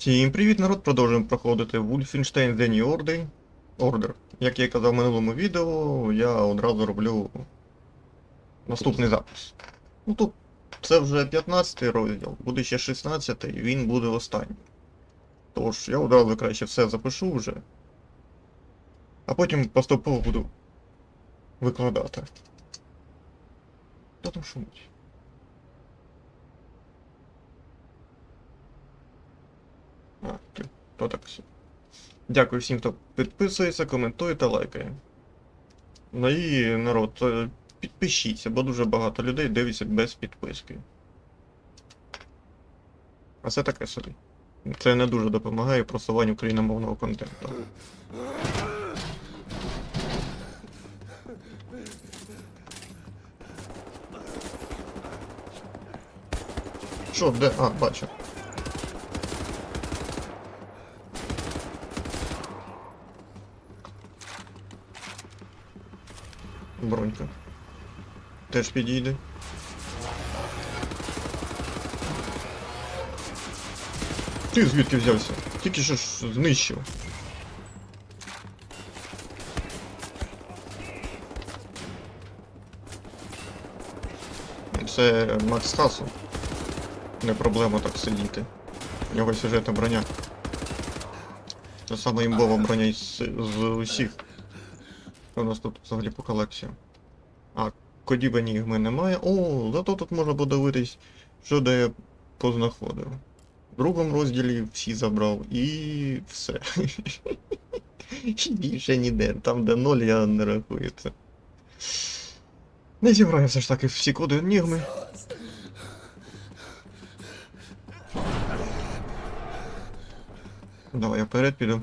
Всім привіт, народ! Продовжуємо проходити Wolfenstein The New Order. Order. Як я і казав в минулому відео, я одразу роблю наступний запис. Ну тут це вже 15 розділ, буде ще 16 і він буде останній. Тож я одразу краще все запишу вже. А потім поступово буду викладати. Хто там шумить? А, то так. Дякую всім, хто підписується, коментує та лайкає. Ну і народ, е, підпишіться, бо дуже багато людей дивиться без підписки. А це таке собі. Це не дуже допомагає просуванню україномовного контенту. Що, де? А, бачу. Бронька. Теж підійде. Ти звідки взявся? Тільки що ж знищив. Це Макс Хасу. Не проблема так сидіти. У нього сюжетна броня. Це саме імбова броня із, з усіх. У нас тут взагалі по колекціям? А, кодів енігми немає. О, зато тут можна подивитись, що де я познаходив. В другому розділі всі забрав і все. Більше ніде. Там, де ноль, я не рахую це. Не зібрав я все ж таки всі коди енігми. Давай я вперед піду.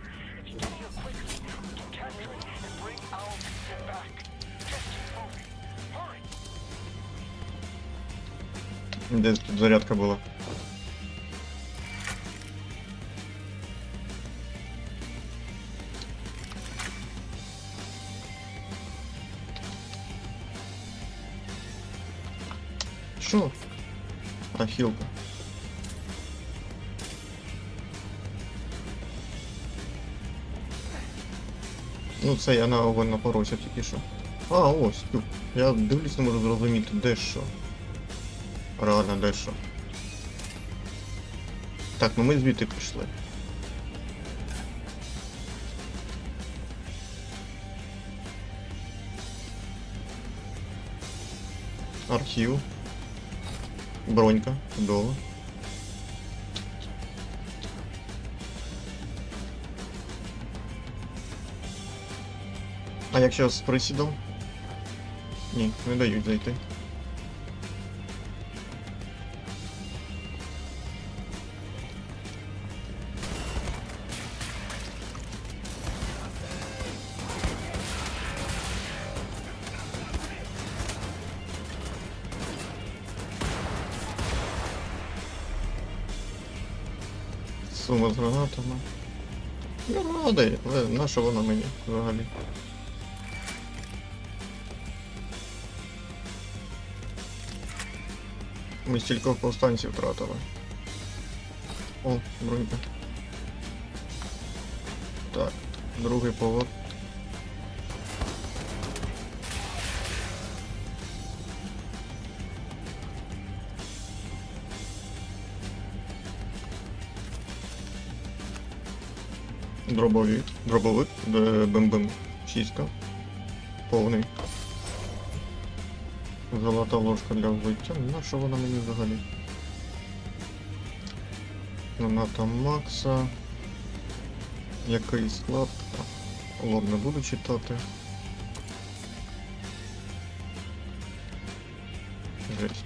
Да тут зарядка была? Что? А. Ну це я на огонь напоровся тільки що. А, ось тут. Я дивлюсь, не можу зрозуміти, де що. Реально, де що. Так, ну ми звідти пішли. Архів. Бронька, чудово. А якщо з присідом? Ні, не дають зайти. Сума з гранатами. Ну, радий, але на що вона мені взагалі? Ми стількох повстанців втратили. О, бронька. Так, другий повод. Дробовик. Дробовик. Бим-бим. Шістка. Повний золота ложка для вбиття. Ну що вона мені взагалі? Нема Макса. Який склад? Ладно, буду читати. Жесть.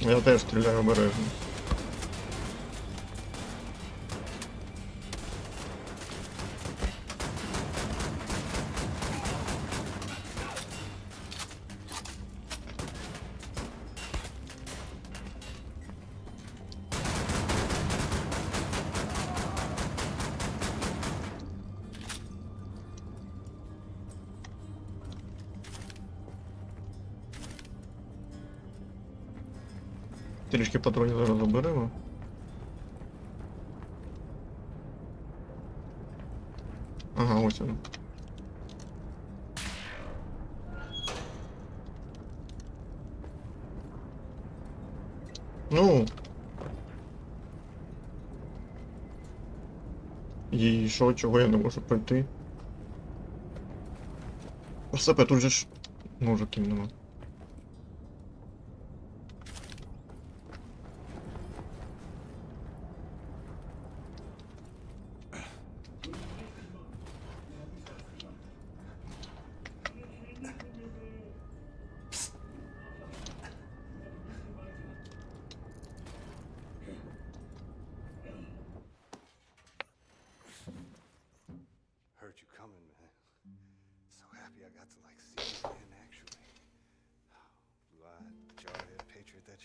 Я теж стріляю обережно. Трішки патронів зараз заберемо. Ага, ось він. Ну. І що, чого я не можу пройти? Остапе, тут же ж мужиків нема.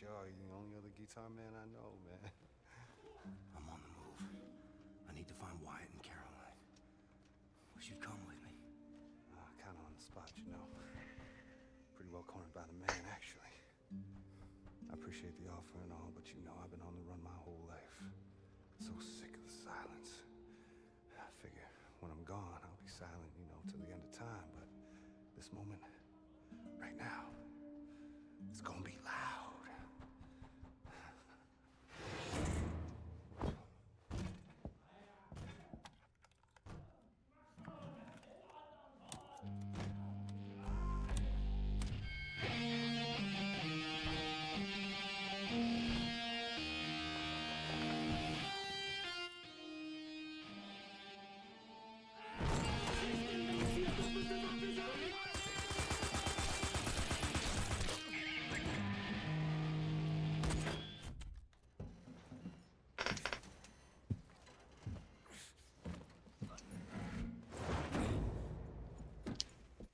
Are, you're the only other guitar man I know, man. I'm on the move. I need to find Wyatt and Caroline. Wish you'd come with me. Uh, kind of on the spot, you know. Pretty well cornered by the man, actually. I appreciate the offer and all, but you know I've been on the run my whole life. So sick of the silence. I figure when I'm gone, I'll be silent, you know, till the end of time. But this moment, right now, it's gonna be loud.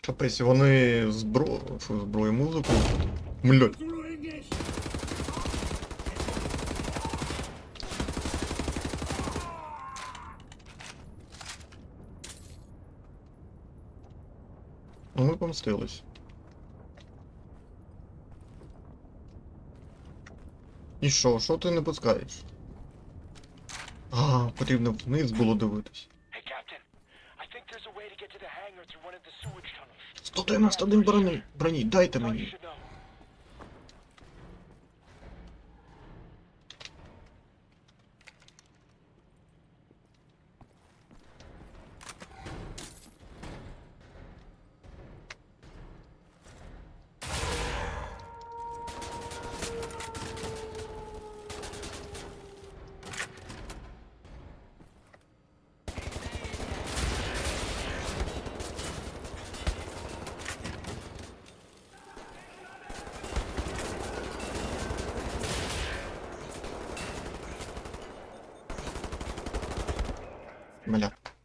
Капець, вони збро... Фу, зброю музику. Млять. Ну ми помстились. І що, що ти не пускаєш? А, потрібно вниз було дивитись. 191 броні, броні, дайте мені.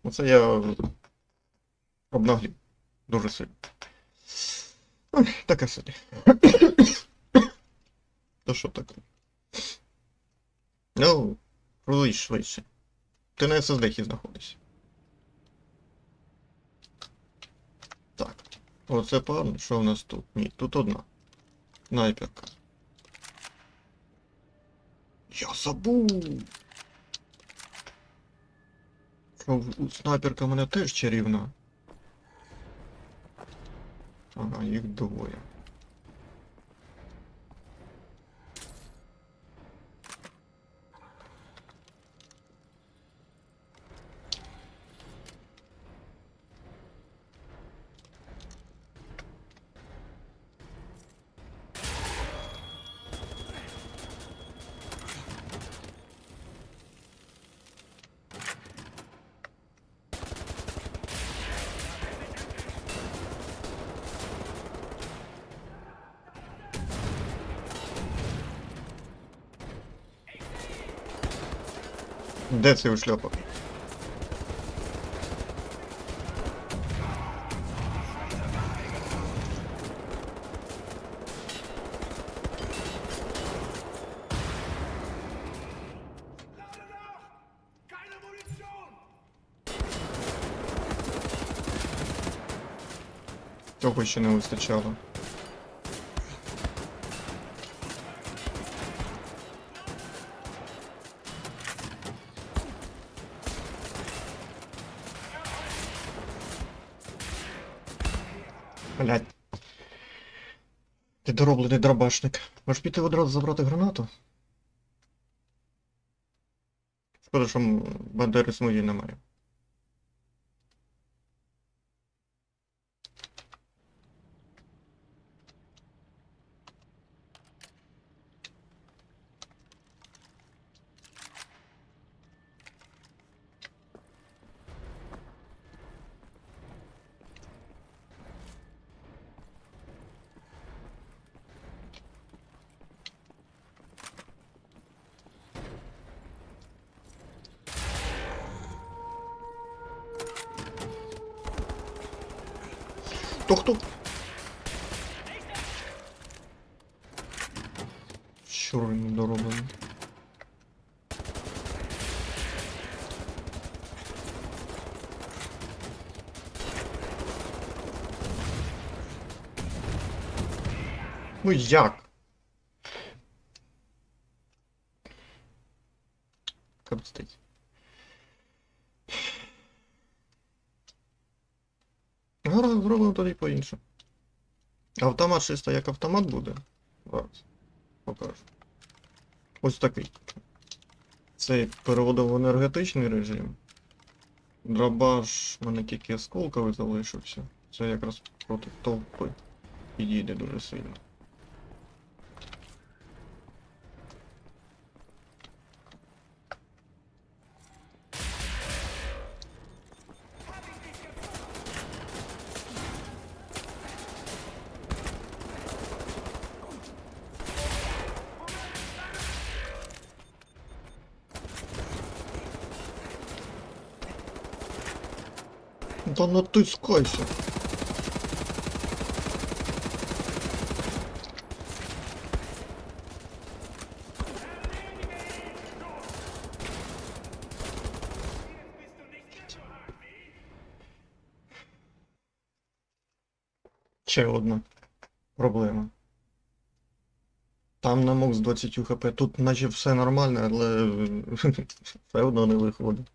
Оце я обнаглів. Дуже сильно. Ой, таке собі. То що таке? Ну, рулись швидше. Ти на SSD знаходишся. Так. Оце парно. Що в нас тут? Ні, тут одна. Снайперка. Я забув. В- снайперка в мене теж чарівна. Ага, їх двоє. Де цей ушльопок? Цього ще не вистачало. Недороблений дробашник. Може піти одразу забрати гранату? Шкода, що бандери бандери моєї немає. Хто хто? Щур недороблений. Ну як? Капстить. Гаразд, зробимо тоді по-іншому. Автомат чисто як автомат буде. Зараз. Покажу. Ось такий. Цей переводив в енергетичний режим. Дробаш в мене тільки осколковий залишився. Це якраз проти толпи. Підійде дуже сильно. Да натискайся. Ще одна проблема. Там на мок з 20 хп. Тут наче все нормально, але все одно не виходить.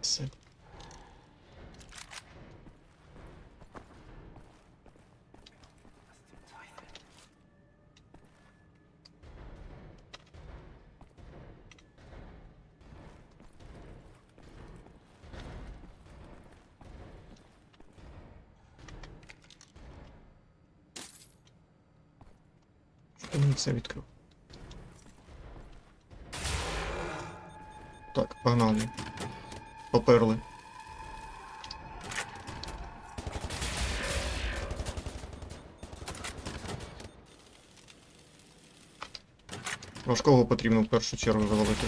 Це. Це відкрив? Так, погнали. Поперли. Важкого потрібно в першу чергу завалити.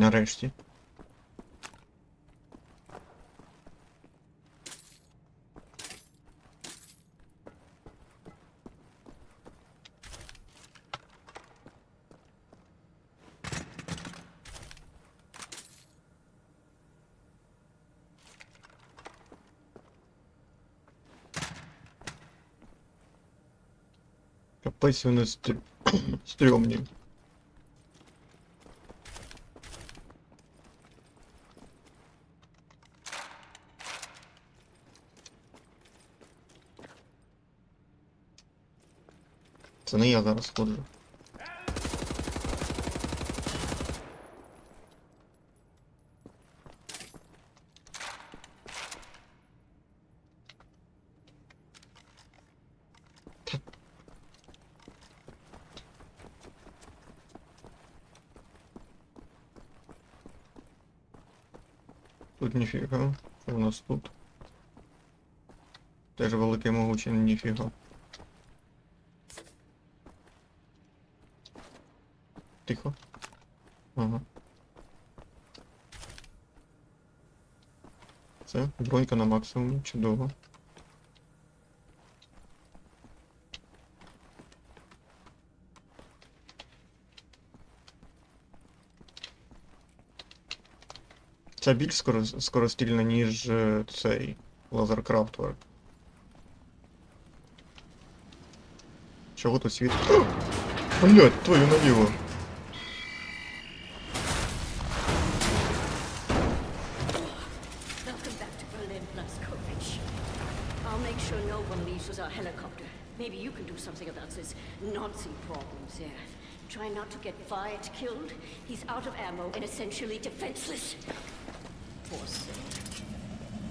Нарешті. Капець вони стрьомні. Це я зараз ходжу. Тут ніфіга. Що у нас тут? Теж великий могучий ніфіга. Тихо. Ага. Це бронька на максимумі, чудово. Це більш скоро, скорострільна, ніж е, цей лазеркрафтер. Чого тут світ? Блять, твою наліво. Something about this Nazi problems there. Try not to get Wyatt killed. He's out of ammo and essentially defenseless. Poor thing.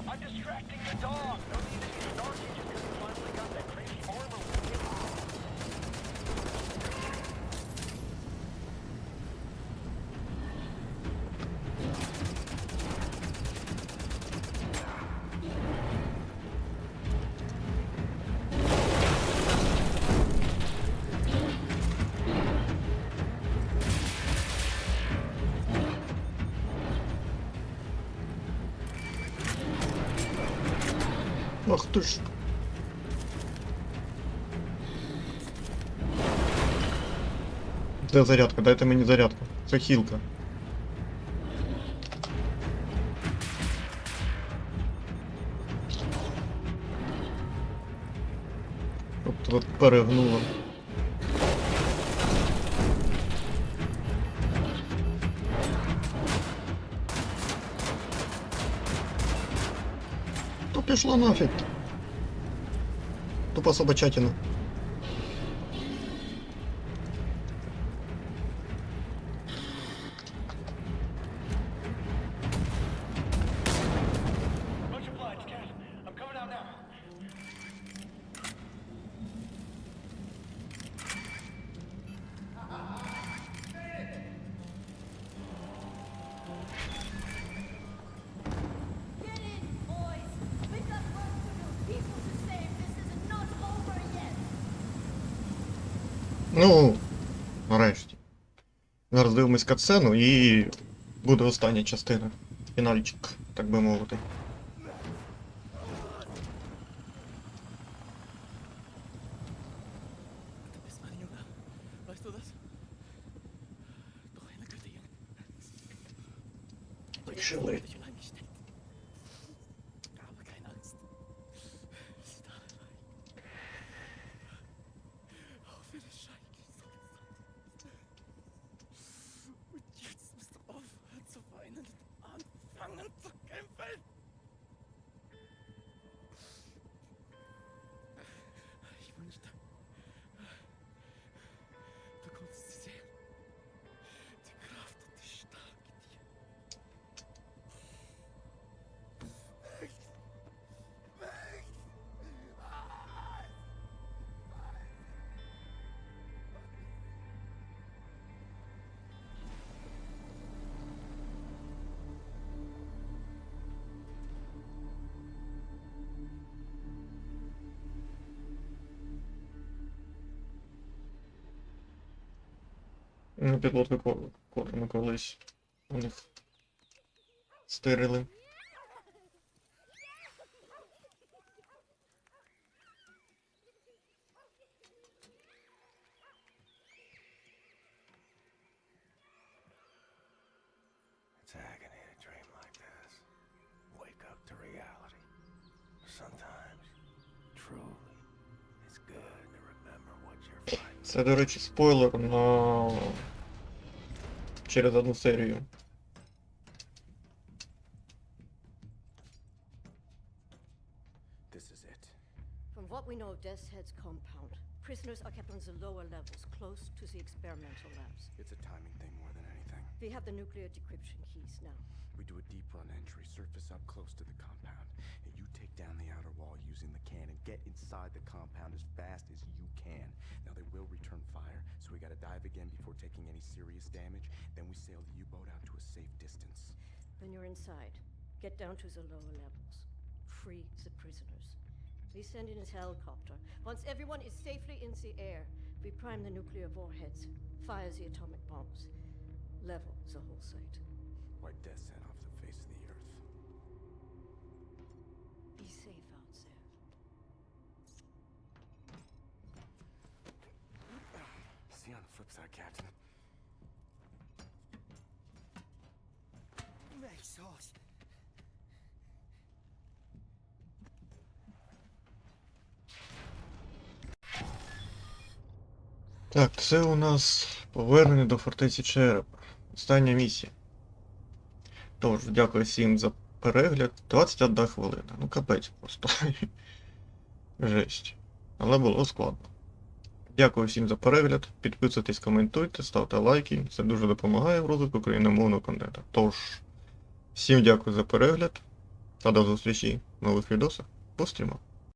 I'm distracting the dog. No need to be snarky Ах ти ж. Де зарядка? Дайте мені зарядку. Це хілка. Тобто от перегнуло. То пішла нафіг. Тупа собачатина. Ну, нарешті. Зараз дивимось катсцену і буде остання частина. Фінальчик, так би мовити. it's good to remember what you're fighting. Це, до речі, спойлер на через одну серію. This is it. From what we know of Death's Head's compound, prisoners are kept on the lower levels, close to the experimental labs. It's a timing thing more than anything. We have the nuclear decryption keys now. We do a deep run entry, surface up close to the compound, and you take down the outer wall using the cannon. Get inside the compound as fast as you can. Now they will return fire, so we gotta dive again before taking any serious damage. Then we sail the U-boat out to a safe distance. When you're inside, get down to the lower levels. Free the prisoners. We send in a helicopter. Once everyone is safely in the air, we prime the nuclear warheads, fire the atomic bombs, level the whole site. Wipe Death's flip side, Captain. sauce. Так, це у нас повернення до фортеці Череп. Остання місія. Тож, дякую всім за перегляд. 21 хвилина. Ну капець просто. Жесть. Але було складно. Дякую всім за перегляд. Підписуйтесь, коментуйте, ставте лайки. Це дуже допомагає в розвитку україномовного контенту. Тож, всім дякую за перегляд. Та до зустрічі в нових відосах. По стрімах.